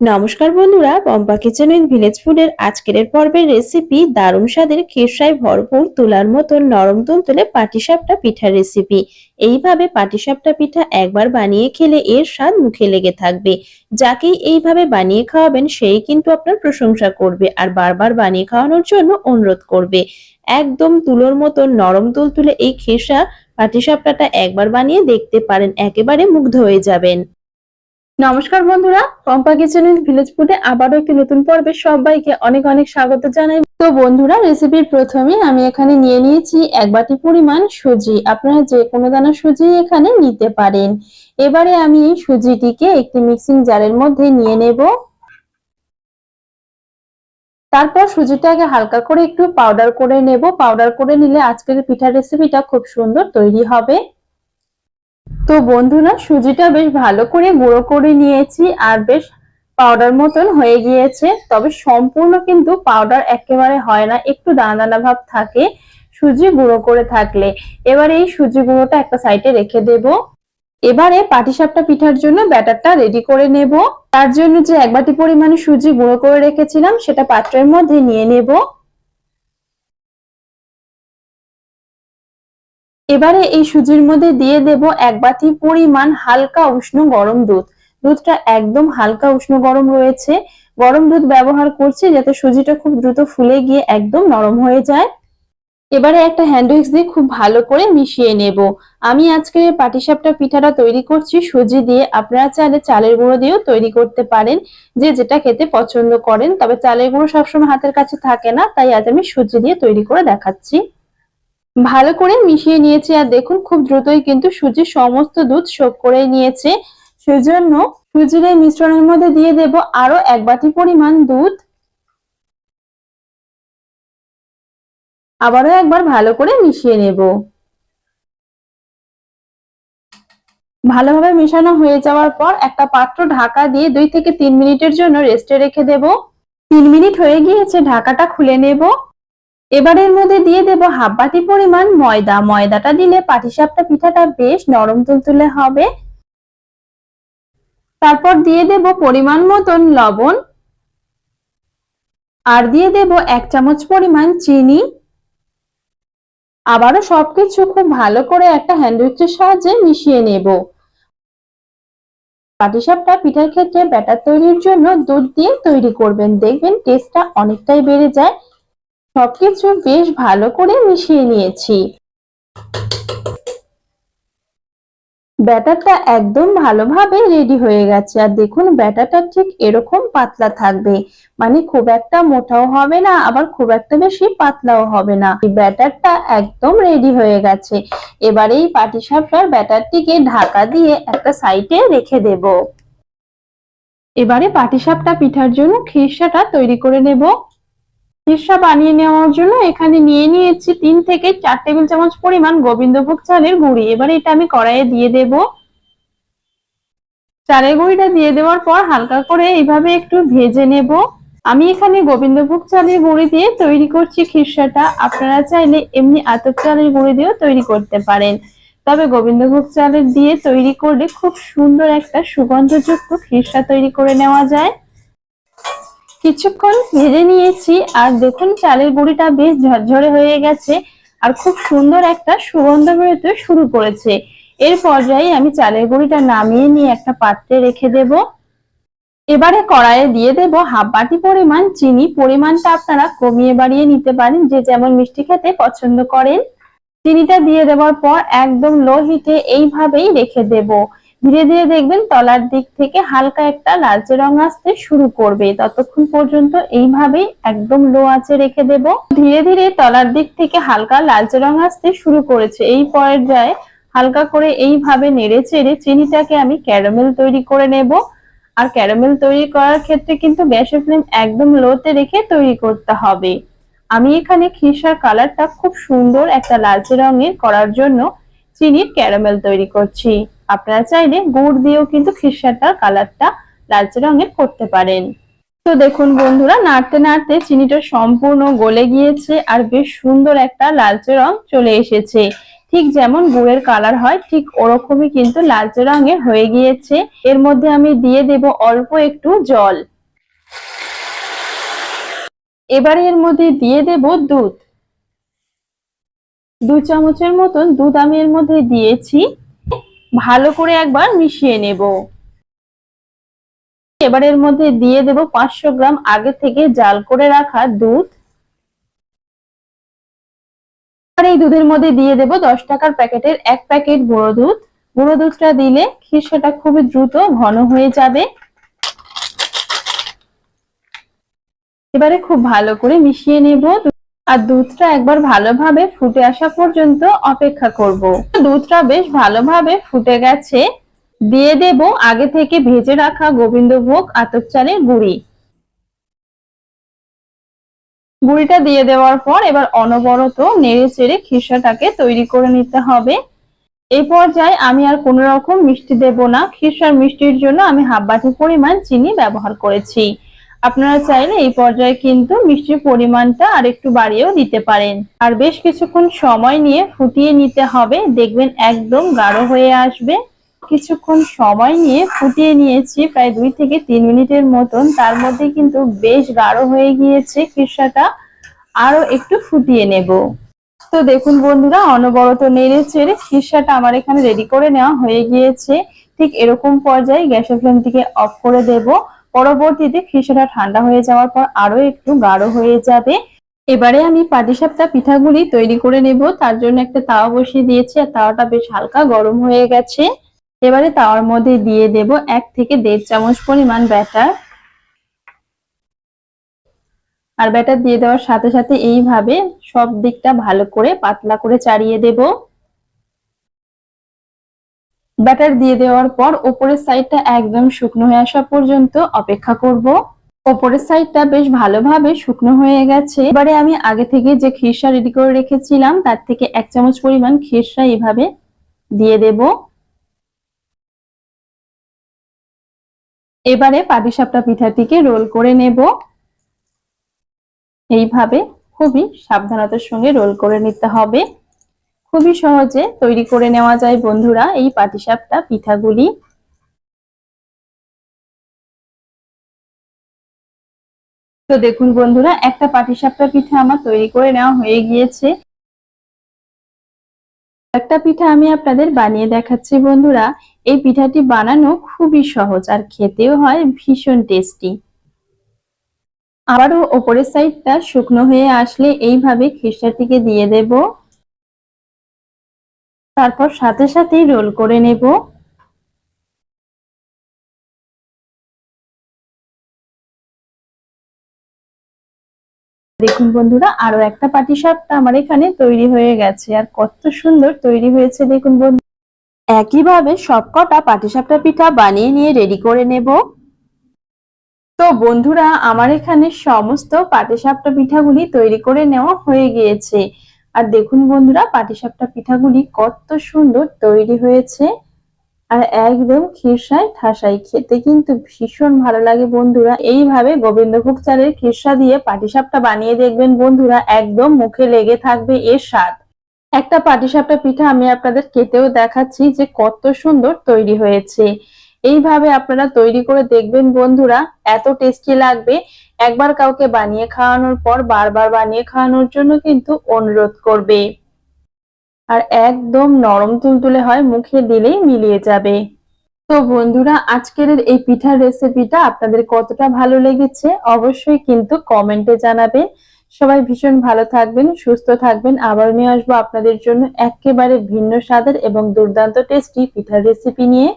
নমস্কার বন্ধুরা, Pampa kitchen with village ফুডের আজকের পর্বের রেসিপি দারুণ স্বাদের খেসায় ভরপুর তুলার মতন নরম তুলতুলে পাটিসাপটা পিঠার রেসিপি এইভাবে পাটিসাপটা পিঠা একবার বানিয়ে খেলে এর স্বাদ মুখে লেগে থাকবে। যাকেই এইভাবে বানিয়ে খাওয়াবেন, সেই কিন্তু আপনার প্রশংসা করবে আর বারবার বানিয়ে খাওয়ানোর জন্য অনুরোধ করবে। একদম তুলোর মতন নরম তুলতুলে এই খেসা পাটিসাপটাটা একবার বানিয়ে দেখতে পারেন, একেবারে মুগ্ধ হয়ে যাবেন। নমস্কার বন্ধুরা, পম্পা কিচেন উইথ ভিলেজ ফুডে আবারও একটি নতুন পর্বে সবাইকে অনেক অনেক স্বাগত জানাই। তো বন্ধুরা রেসিপির প্রথমে আমি এখানে নিয়ে নিয়েছি এক বাটি পরিমাণ সুজি। আপনারা যে কোনো দানা সুজি এখানে নিতে পারেন। এবারে আমি এই সুজিটিকে একটি মিক্সিং জারের মধ্যে নিয়ে নেব। তারপর সুজিটাকে হালকা করে একটু পাউডার করে নেব। পাউডার করে নিলে আজকের পিঠার রেসিপিটা খুব সুন্দর তৈরি হবে। তো বন্ধুরা সুজিটা বেশ ভালো করে গুঁড়ো করে নিয়েছি আর বেশ পাউডার মতন হয়ে গিয়েছে। তবে সম্পূর্ণ কিন্তু পাউডার একেবারে হয় না, একটু দানা দানা ভাব থাকে সুজি গুঁড়ো করে থাকলে। এবারে এই সুজি গুঁড়োটা একটা সাইডে রেখে দেব। এবারে পাটিসাপটা পিঠার জন্য ব্যাটারটা রেডি করে নেব। তার জন্য যে এক বাটি পরিমাণে সুজি গুঁড়ো করে রেখেছিলাম, সেটা পাত্রের মধ্যে নিয়ে নেব। এবারে এই সুজির মধ্যে দিয়ে দেব এক বাটি পরিমাণ হালকা উষ্ণ গরম দুধ। দুধটা একদম হালকা উষ্ণ গরম রয়েছে। গরম দুধ ব্যবহার করছি যাতে সুজিটা খুব দ্রুত ফুলে গিয়ে একদম নরম হয়ে যায়। এবারে একটা হ্যান্ড উইক্স দিয়ে খুব ভালো করে মিশিয়ে নেব। আমি আজকে পাটিসাপটা পিঠাটা তৈরি করছি, সুজি দিয়ে। আপনারা চাইলে চালের গুঁড়ো দিয়েও তৈরি করতে পারেন। যে যেটা খেতে পছন্দ করেন। তবে চালের গুঁড়ো সবসময় হাতের কাছে থাকে না, তাই আজ আমি সুজি দিয়ে তৈরি করে দেখাচ্ছি। ভালো করে মিশিয়ে নিয়েছি আর দেখুন খুব দ্রুতই কিন্তু সুজির সমস্ত দুধ শোক করে নিয়েছে। সেজন্য সুজির এই মিশ্রণের মধ্যে দিয়ে দেব আরও এক বাটি পরিমাণ দুধ। আবারও একবার ভালো করে মিশিয়ে নেব। ভালোভাবে মেশানো হয়ে যাওয়ার পর একটা পাত্র ঢাকা দিয়ে দুই থেকে তিন মিনিটের জন্য রেস্টে রেখে দেব। তিন মিনিট হয়ে গিয়েছে, ঢাকাটা খুলে নেব। এবারের মধ্যে দিয়ে দেব হাফ বাটি পরিমাণ ময়দা। ময়দাটা দিলে পাটিসাপটা পিঠাটা বেশ নরম তুলতুলে হবে। তারপর দিয়ে দেব পরিমাণ মতন লবণ। আর দিয়ে দেব এক চামচ পরিমাণ চিনি। আবারও সবকিছু খুব ভালো করে একটা হ্যান্ডউইচের সাহায্যে মিশিয়ে নেব। পাটিসাপটা পিঠার ক্ষেত্রে ব্যাটার তৈরির জন্য দুধ দিয়ে তৈরি করবেন। দেখবেন টেস্টটা অনেকটাই বেড়ে যায়। সবকিছু বেশ ভালো করে মিশিয়ে নিয়েছি। ব্যাটারটা একদম ভালোভাবে রেডি হয়ে গেছে। আর দেখুন, ব্যাটারটা ঠিক এরকম পাতলা থাকবে। মানে খুব একটা মোটাও হবে না, আবার খুব একটা বেশি পাতলাও হবে না। ব্যাটারটা একদম রেডি হয়ে গেছে। এবারে এই পাটিসাপটার ব্যাটারটিকে ঢাকা দিয়ে একটা সাইডে রেখে দেব। এবারে পাটিসাপটা পিঠার জন্য খিরসাটা তৈরি করে নেব। খিরসা বানিয়ে নেওয়ার জন্য এখানে নিয়ে নিয়েছি তিন থেকে চার টেবিল চামচ পরিমাণ গোবিন্দভোগ চালের গুঁড়ি। এবার এটা আমি কড়াইয়ে দিয়ে দেব। চালের গুঁড়িটা দিয়ে দেওয়ার পর হালকা করে এইভাবে একটু ভেজে নেব। আমি এখানে গোবিন্দভোগ চালের গুঁড়ি দিয়ে তৈরি করছি খিরসাটা। আপনারা চাইলে এমনি আতপ চালের গুঁড়ি দিয়েও তৈরি করতে পারেন। তবে গোবিন্দভোগ চালের দিয়ে তৈরি করলে খুব সুন্দর একটা সুগন্ধযুক্ত খিরসা তৈরি করে নেওয়া যায়। কিছুক্ষণ ভেজে নিয়েছি, আর দেখুন চালের গুঁড়িটা বেশ ঝরঝরে হয়ে গেছে, আর খুব সুন্দর একটা সুগন্ধ বেরোতে শুরু করেছে। এর পর্যায়ে আমি চালের গুঁড়িটা নামিয়ে নিয়ে একটা পাত্রে রেখে দেব। এবারে কড়াইয়ে দিয়ে দেব হাফ বাটি পরিমাণ চিনি। পরিমাণটা আপনারা কমিয়ে বাড়িয়ে নিতে পারেন, যে যেমন মিষ্টি খেতে পছন্দ করেন। চিনিটা দিয়ে দেওয়ার পর একদম লো হিটে এইভাবেই রেখে দেব। ধীরে ধীরে দেখবেন তলার দিক থেকে হালকা একটা লালচে রং আসতে শুরু করবে। ততক্ষণ পর্যন্ত এইভাবেই একদম লো আঁচে রেখে দেব। ধীরে ধীরে তলার দিক থেকে হালকা লালচে রং আসতে শুরু করেছে। এই পর্যায়ে হালকা করে এইভাবে নেড়ে চেড়ে চিনিটাকে আমি ক্যারামেল তৈরি করে নেব। আর ক্যারামেল তৈরি করার ক্ষেত্রে কিন্তু গ্যাসের ফ্লেম একদম লোতে রেখে তৈরি করতে হবে। আমি এখানে খিসার কালারটা খুব সুন্দর একটা লালচে রঙের করার জন্য চিনির ক্যারামেল তৈরি করছি। আপনারা চাইলে গুড় দিয়েও কিন্তু খিরসাটার কালারটা লালচে রঙের করতে পারেন। তো দেখুন বন্ধুরা, নাড়তে নাড়তে চিনিটা সম্পূর্ণ গলে গিয়েছে আর বেশ সুন্দর একটা লালচে রং চলে এসেছে। ঠিক যেমন গুড়ের কালার হয়, ঠিক ওরকমই কিন্তু লালচে রঙের হয়ে গিয়েছে। এর মধ্যে আমি দিয়ে দেব অল্প একটু জল। এবারে এর মধ্যে দিয়ে দেব দুধ। দু চামচের মতন দুধ আমি এর মধ্যে দিয়েছি। ভালো করে একবার মিশিয়ে নেব। এবার এর মধ্যে দিয়ে দেব পাঁচশো গ্রাম আগে থেকে জাল করে রাখা দুধ। এই দুধের মধ্যে দিয়ে দেব দশ টাকার প্যাকেটের এক প্যাকেট গুঁড়ো দুধ। গুঁড়ো দুধটা দিলে খিরসাটা খুবই দ্রুত ঘন হয়ে যাবে। এবারে খুব ভালো করে মিশিয়ে নেব আর দুধটা একবার ভালোভাবে ফুটে আসা পর্যন্ত অপেক্ষা করব। দুধটা বেশ ভালোভাবে ফুটে গেছে। দিয়ে দেব আগে থেকে ভেজে রাখা গোবিন্দভোগ আতপ চালের গুঁড়ি। গুঁড়িটা দিয়ে দেওয়ার পর এবার অনবরত নেড়ে চেড়ে খিরসাটাকে তৈরি করে নিতে হবে। এই পর্যায়ে আমি আর কোন রকম মিষ্টি দেব না। খিরসার মিষ্টির জন্য আমি হাফ বাটি পরিমাণ চিনি ব্যবহার করেছি। আপনারা চাইলে এই পর্যায়ে কিন্তু মিষ্টির পরিমাণটা আর একটু বাড়িয়েও দিতে পারেন। আর বেশ কিছুক্ষণ সময় নিয়ে ফুটিয়ে নিতে হবে। দেখবেন একদম গাঢ় হয়ে আসবে। কিছুক্ষণ সময় নিয়ে ফুটিয়ে নিয়েছি প্রায় দুই থেকে তিন মিনিটের মতন। তার মধ্যে কিন্তু বেশ গাঢ় হয়ে গিয়েছে খিরসাটা। আরও একটু ফুটিয়ে নেব। তো দেখুন বন্ধুরা, অনবরত নেড়ে চেড়ে খিরসাটা আমার এখানে রেডি করে নেওয়া হয়ে গিয়েছে। ঠিক এরকম পর্যায়ে গ্যাসের ফ্লেমটিকে অফ করে দেব। পরবর্তীতে খিরসাটা ঠান্ডা হয়ে যাওয়ার পর আরও একটু গাঢ় হয়ে যাবে। এবারে আমি পাটিসাপটা পিঠাগুলি তৈরি করে নেব। তার জন্য একটা তাওয়া বসিয়ে দিয়েছি আর তাওয়াটা বেশ হালকা গরম হয়ে গেছে। এবারে তাওয়ার মধ্যে দিয়ে দেব এক থেকে দেড় চামচ পরিমাণ ব্যাটার। আর ব্যাটার দিয়ে দেওয়ার সাথে সাথে এইভাবে সব দিকটা ভালো করে পাতলা করে চাড়িয়ে দেব। ব্যাটার দিয়ে দেওয়ার পর ওপরের সাইডটা একদম শুকনো হয়ে আসা পর্যন্ত অপেক্ষা করব। ওপরের সাইডটা বেশ ভালোভাবে শুকনো হয়ে গেছে। এবারে আমি আগে থেকে যে খিরসা রেডি করে রেখেছিলাম, তার থেকে এক চামচ পরিমাণ খিরসা এইভাবে দিয়ে দেব। এবারে পাটিসাপটা পিঠাটিকে রোল করে নেব। এইভাবে খুবই সাবধানতার সঙ্গে রোল করে নিতে হবে। খুবই সহজে তৈরি করে নেওয়া যায় বন্ধুরা এই পাটিসাপটা, পিঠাগুলি। তো দেখুন বন্ধুরা, একটা পাটিসাপটা পিঠা আমার তৈরি করে নেওয়া হয়ে গিয়েছে। একটা পিঠা আমি আপনাদের বানিয়ে দেখাচ্ছি বন্ধুরা। এই পিঠাটি বানানো খুবই সহজ আর খেতেও হয়, ভীষণ টেস্টি। আবারও ওপরের সাইডটা শুকনো হয়ে আসলে এইভাবে খিরসাটিকে দিয়ে দেব। তারপর সাথে সাথেই রোল করে নেব। দেখুন বন্ধুরা, আরও একটা পাটিসাপটা আমার এখানে তৈরি হয়ে গেছে, আর কত সুন্দর তৈরি হয়েছে দেখুন বন্ধু। একইভাবে সবকটা পাটিসাপটা পিঠা বানিয়ে নিয়ে রেডি করে নেব। তো বন্ধুরা, আমার এখানে সমস্ত পাটিসাপটা পিঠাগুলি তৈরি করে নেওয়া হয়ে গিয়েছে। আর দেখুন বন্ধুরা, পাটিসাপটা পিঠাগুলি কত সুন্দর তৈরি হয়েছে। আর একদম খিরসায় ঠাসাই, খেতে কিন্তু ভীষণ ভালো লাগে বন্ধুরা। এইভাবে গোবিন্দভোগ চালের খিরসা দিয়ে পাটিসাপটা বানিয়ে দেখবেন বন্ধুরা, একদম মুখে লেগে থাকবে এর স্বাদ। একটা পাটিসাপটা পিঠা আমি আপনাদের কেটেও দেখাচ্ছি যে কত সুন্দর তৈরি হয়েছে। এইভাবে আপনারা তৈরি করে দেখবেন বন্ধুরা, এত টেস্টি লাগবে। একবার কাউকে বানিয়ে খাওয়ানোর পর বারবার বানিয়ে খাওয়ানোর জন্য কিন্তু অনুরোধ করবে। আর একদম নরম তুলতুলে হয়, মুখে দিলেই মিলিয়ে যাবে। তো বন্ধুরা, আজকের এই পিঠার রেসিপিটা আপনাদের কতটা ভালো লেগেছে অবশ্যই কিন্তু কমেন্টে জানাবেন। সবাই ভীষণ ভালো থাকবেন, সুস্থ থাকবেন। আবার নিয়ে আসব আপনাদের জন্য একেবারে ভিন্ন স্বাদের এবং দুর্দান্ত টেস্টি পিঠার রেসিপি নিয়ে।